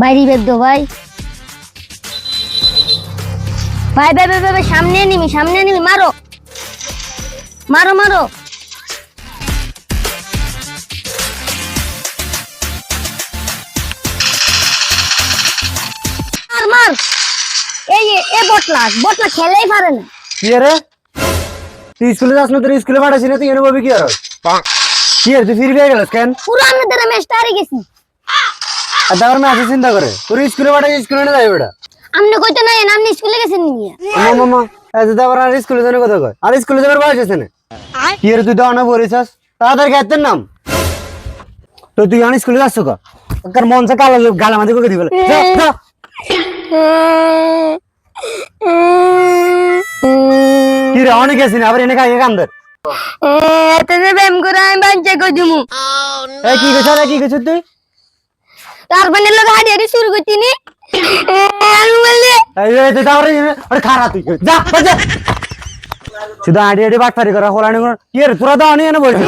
বাইরে বেদ দো ভাই। ভাই ভাই ভাই ভাই, সামনে নিমি সামনে নিমি মারো। মারো মারো। মার মার। এই এ বটলা বটলা খেলেই পারে না। কি রে? তুই স্কুলে যাস না তোর স্কুলে পাঠাচ্ছি না তুই এনে বলবি কি আর? কি আর তুই ফিরে গেল কেন? পুরো আমি তোরা ম্যাচটা হারিয়ে গেছি। আর তারপর আমি চিন্তা করে। তোর স্কুলে পাঠাচ্ছি স্কুলে না যাই বেটা আপনি কইতে নাই আপনি স্কুলে গেছেন নিয়ে মামা মামা যে তারপর আর স্কুলে যাওয়ার কথা কয়। আর স্কুলে যাবার বয়স আছে না? কি রে তুই তো অনেক বলেছিস তাড়াতাড়ি গাইতের নাম। তো তুই অনেক স্কুলে যাচ্ছ কা? কার মন সে কালো গালা মাঝে করে দিবে কি রে অনেক গেছিস আবার এনে খাইয়ে কান্দের এত যে ব্যায়াম করে আমি বাঞ্চা কই দিমু? এই কি গেছ রে কি গেছ তুই? তারপরে লোক হাঁটি হাঁটি শুরু করছি নি। আমি বললি খারা তুই। যা যা। শুধু হলানি কি তোরা দাও নিয়ে যা।